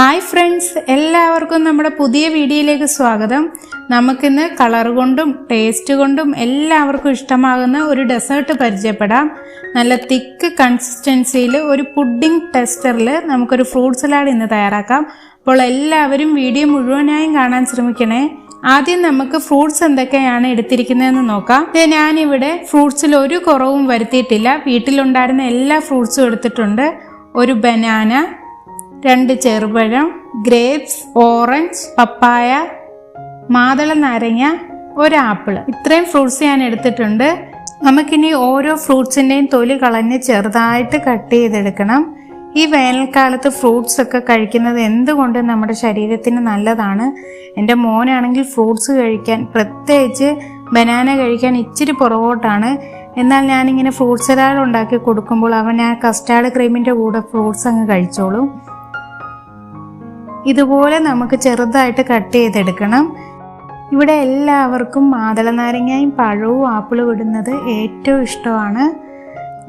Hi friends എല്ലാവർക്കും നമ്മുടെ പുതിയ വീഡിയോയിലേക്ക് സ്വാഗതം. നമുക്കിന്ന് കളർ കൊണ്ടും ടേസ്റ്റ് കൊണ്ടും എല്ലാവർക്കും ഇഷ്ടമാകുന്ന ഒരു ഡെസേർട്ട് പരിചയപ്പെടാം. നല്ല തിക്ക് കൺസിസ്റ്റൻസിയിൽ ഒരു പുഡിംഗ് ടെസ്റ്ററിൽ നമുക്കൊരു ഫ്രൂട്ട് സലാഡ് ഇന്ന് തയ്യാറാക്കാം. അപ്പോൾ എല്ലാവരും വീഡിയോ മുഴുവനായും കാണാൻ ശ്രമിക്കണേ. ആദ്യം നമുക്ക് ഫ്രൂട്ട്സ് എന്തൊക്കെയാണ് എടുത്തിരിക്കുന്നതെന്ന് നോക്കാം. ഞാനിവിടെ ഫ്രൂട്ട്സിൽ ഒരു കുറവും വരുത്തിയിട്ടില്ല. വീട്ടിലുണ്ടായിരുന്ന എല്ലാ ഫ്രൂട്ട്സും എടുത്തിട്ടുണ്ട്. ഒരു ബനാന രണ്ട് ചെറുപഴം ഗ്രേപ്സ് ഓറഞ്ച് പപ്പായ മാതള നാരങ്ങ ഒരു ആപ്പിൾ ഇത്രയും ഫ്രൂട്ട്സ് ഞാൻ എടുത്തിട്ടുണ്ട്. നമുക്കിനി ഓരോ ഫ്രൂട്ട്സിന്റെയും തൊലി കളഞ്ഞ് ചെറുതായിട്ട് കട്ട് ചെയ്തെടുക്കണം. ഈ വേനൽക്കാലത്ത് ഫ്രൂട്ട്സ് ഒക്കെ കഴിക്കുന്നത് എന്തുകൊണ്ട് നമ്മുടെ ശരീരത്തിന് നല്ലതാണ്? എന്റെ മോനാണെങ്കിൽ ഫ്രൂട്ട്സ് കഴിക്കാൻ പ്രത്യേകിച്ച് ബനാന കഴിക്കാൻ ഇച്ചിരി പുറകോട്ടാണ്. എന്നാൽ ഞാനിങ്ങനെ ഫ്രൂട്ട് സലാഡ് ഉണ്ടാക്കി കൊടുക്കുമ്പോൾ അവൻ ആ കസ്റ്റാർഡ് ക്രീമിന്റെ കൂടെ ഫ്രൂട്ട്സ് അങ്ങ് കഴിച്ചോളും. ഇതുപോലെ നമുക്ക് ചെറുതായിട്ട് കട്ട് ചെയ്തെടുക്കണം. ഇവിടെ എല്ലാവർക്കും മാതള നാരങ്ങയും പഴവും ആപ്പിളും ഇടുന്നത് ഏറ്റവും ഇഷ്ടമാണ്.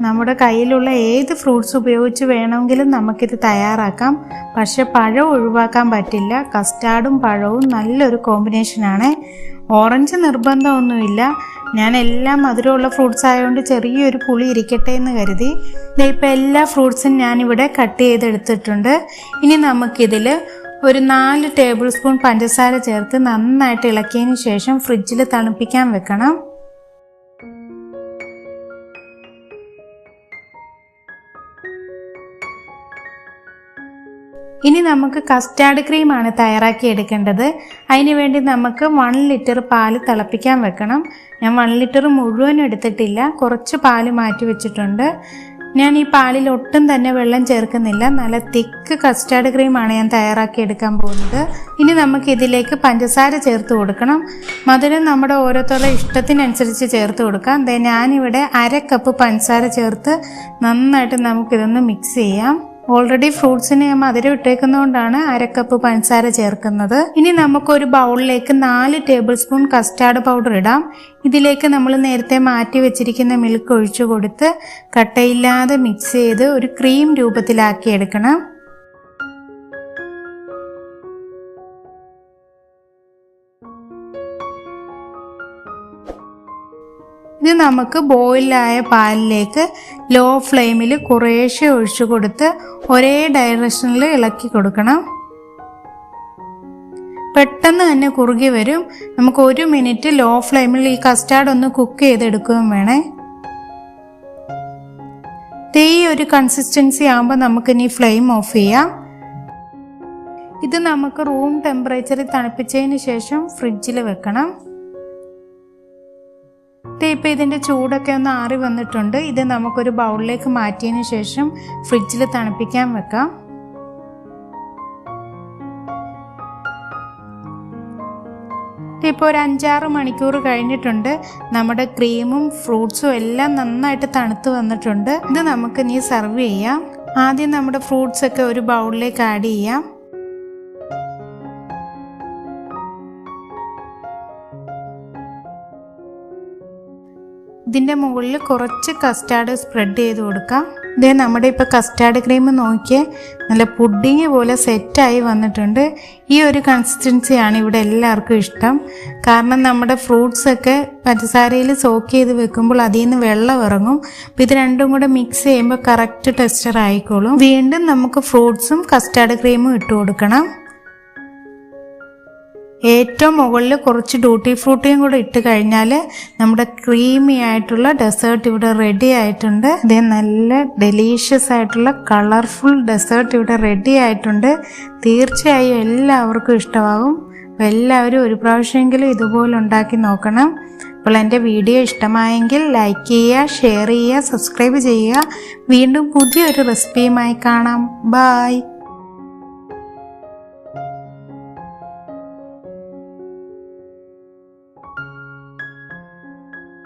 നമ്മുടെ കയ്യിലുള്ള ഏത് ഫ്രൂട്ട്സ് ഉപയോഗിച്ച് വേണമെങ്കിലും നമുക്കിത് തയ്യാറാക്കാം. പക്ഷെ പഴം ഒഴിവാക്കാൻ പറ്റില്ല. കസ്റ്റാർഡും പഴവും നല്ലൊരു കോമ്പിനേഷനാണ് ഓറഞ്ച് നിർബന്ധമൊന്നുമില്ല. ഞാൻ എല്ലാ മധുരമുള്ള ഫ്രൂട്ട്സ് ആയതുകൊണ്ട് ചെറിയൊരു പുളി ഇരിക്കട്ടെ എന്ന് കരുതി. ഇപ്പം എല്ലാ ഫ്രൂട്ട്സും ഞാനിവിടെ കട്ട് ചെയ്തെടുത്തിട്ടുണ്ട്. ഇനി നമുക്കിതിൽ ഒരു നാല് ടേബിൾ സ്പൂൺ പഞ്ചസാര ചേർത്ത് നന്നായിട്ട് ഇളക്കിയതിന് ശേഷം ഫ്രിഡ്ജിൽ തണുപ്പിക്കാൻ വെക്കണം. ഇനി നമുക്ക് കസ്റ്റാർഡ് ക്രീമാണ് തയ്യാറാക്കി എടുക്കേണ്ടത്. അതിന് വേണ്ടി നമുക്ക് വൺ ലിറ്റർ പാൽ തിളപ്പിക്കാൻ വെക്കണം. ഞാൻ വൺ ലിറ്റർ മുഴുവൻ എടുത്തിട്ടില്ല. കുറച്ച് പാൽ മാറ്റി വെച്ചിട്ടുണ്ട്. ഞാൻ ഈ പാലിൽ ഒട്ടും തന്നെ വെള്ളം ചേർക്കുന്നില്ല. നല്ല തിക്ക് കസ്റ്റാർഡ് ക്രീമാണ് ഞാൻ തയ്യാറാക്കി എടുക്കാൻ പോകുന്നത്. ഇനി നമുക്ക് ഇതിലേക്ക് പഞ്ചസാര ചേർത്ത് കൊടുക്കണം. മധുരം നമ്മുടെ ഓരോരുത്തരുടെ ഇഷ്ടത്തിനനുസരിച്ച് ചേർത്ത് കൊടുക്കാം. ദേ ഞാനിവിടെ അര കപ്പ് പഞ്ചസാര ചേർത്ത് നന്നായിട്ട് നമുക്കിതൊന്ന് മിക്സ് ചെയ്യാം. ഓൾറെഡി ഫ്രൂട്ട്സിന് മധുരം ഇട്ടേക്കുന്നതുകൊണ്ടാണ് അരക്കപ്പ് കപ്പ് പഞ്ചസാര ചേർക്കുന്നത്. ഇനി നമുക്കൊരു ബൗളിലേക്ക് നാല് ടേബിൾ സ്പൂൺ കസ്റ്റാർഡ് പൗഡർ ഇടാം. ഇതിലേക്ക് നമ്മൾ നേരത്തെ മാറ്റി വെച്ചിരിക്കുന്ന മിൽക്ക് ഒഴിച്ചു കൊടുത്ത് കട്ടയില്ലാതെ മിക്സ് ചെയ്ത് ഒരു ക്രീം രൂപത്തിലാക്കി എടുക്കണം. ഇത് നമുക്ക് ബോയിലായ പാലിലേക്ക് ലോ ഫ്ലെയിമിൽ കുറേശ്ശെ ഒഴിച്ചു കൊടുത്ത് ഒരേ ഡയറക്ഷനിൽ ഇളക്കി കൊടുക്കണം. പെട്ടെന്ന് തന്നെ കുറുകി വരും. നമുക്ക് ഒരു മിനിറ്റ് ലോ ഫ്ലെയിമിൽ ഈ കസ്റ്റാർഡ് ഒന്ന് കുക്ക് ചെയ്തെടുക്കുകയും വേണേ. തീ ഒരു കൺസിസ്റ്റൻസി ആകുമ്പോൾ നമുക്കിനി ഫ്ലെയിം ഓഫ് ചെയ്യാം. ഇത് നമുക്ക് റൂം ടെമ്പറേച്ചറിൽ തണുപ്പിച്ചതിന് ശേഷം ഫ്രിഡ്ജിൽ വെക്കണം. ഇപ്പം ഇതിന്റെ ചൂടൊക്കെ ഒന്ന് ആറി വന്നിട്ടുണ്ട്. ഇത് നമുക്കൊരു ബൗളിലേക്ക് മാറ്റിയതിന് ശേഷം ഫ്രിഡ്ജിൽ തണുപ്പിക്കാൻ വെക്കാം. ഇപ്പോൾ ഒരു അഞ്ചാറ് മണിക്കൂർ കഴിഞ്ഞിട്ടുണ്ട്. നമ്മുടെ ക്രീമും ഫ്രൂട്ട്സും എല്ലാം നന്നായിട്ട് തണുത്ത് വന്നിട്ടുണ്ട്. ഇത് നമുക്ക് ഇനി സെർവ് ചെയ്യാം. ആദ്യം നമ്മുടെ ഫ്രൂട്ട്സൊക്കെ ഒരു ബൗളിലേക്ക് ആഡ് ചെയ്യാം. ഇതിന്റെ മുകളിൽ കുറച്ച് കസ്റ്റാർഡ് സ്പ്രെഡ് ചെയ്ത് കൊടുക്കാം. ഇതേ നമ്മുടെ ഇപ്പോൾ കസ്റ്റാർഡ് ക്രീം നോക്കിയേ നല്ല പുഡിങ് പോലെ സെറ്റായി വന്നിട്ടുണ്ട്. ഈ ഒരു കൺസിസ്റ്റൻസിയാണ് ഇവിടെ എല്ലാവർക്കും ഇഷ്ടം. കാരണം നമ്മുടെ ഫ്രൂട്ട്സൊക്കെ പഞ്ചസാരയിൽ സോക്ക് ചെയ്ത് വെക്കുമ്പോൾ അതിൽ നിന്ന് വെള്ളം ഇറങ്ങും. അപ്പോൾ ഇത് രണ്ടും കൂടെ മിക്സ് ചെയ്യുമ്പോൾ കറക്റ്റ് ടെക്സ്ചർ ആയിക്കോളും. വീണ്ടും നമുക്ക് ഫ്രൂട്ട്സും കസ്റ്റാർഡ് ക്രീമും ഇട്ട് കൊടുക്കണം. ഏറ്റവും മുകളിൽ കുറച്ച് ഡ്യൂട്ടി ഫ്രൂട്ടിയും കൂടെ ഇട്ട് കഴിഞ്ഞാൽ നമ്മുടെ ക്രീമി ആയിട്ടുള്ള ഡെസേർട്ട് ഇവിടെ റെഡി ആയിട്ടുണ്ട്. ഇത് നല്ല ഡെലീഷ്യസ് ആയിട്ടുള്ള കളർഫുൾ ഡെസേർട്ട് ഇവിടെ റെഡി ആയിട്ടുണ്ട്. തീർച്ചയായും എല്ലാവർക്കും ഇഷ്ടമാകും. എല്ലാവരും ഒരു പ്രാവശ്യമെങ്കിലും ഇതുപോലെ ഉണ്ടാക്കി നോക്കണം. അപ്പോൾ എന്റെ വീഡിയോ ഇഷ്ടമായെങ്കിൽ ലൈക്ക് ചെയ്യുക ഷെയർ ചെയ്യുക സബ്സ്ക്രൈബ് ചെയ്യുക. വീണ്ടും പുതിയൊരു റെസിപ്പിയുമായി കാണാം. ബായ്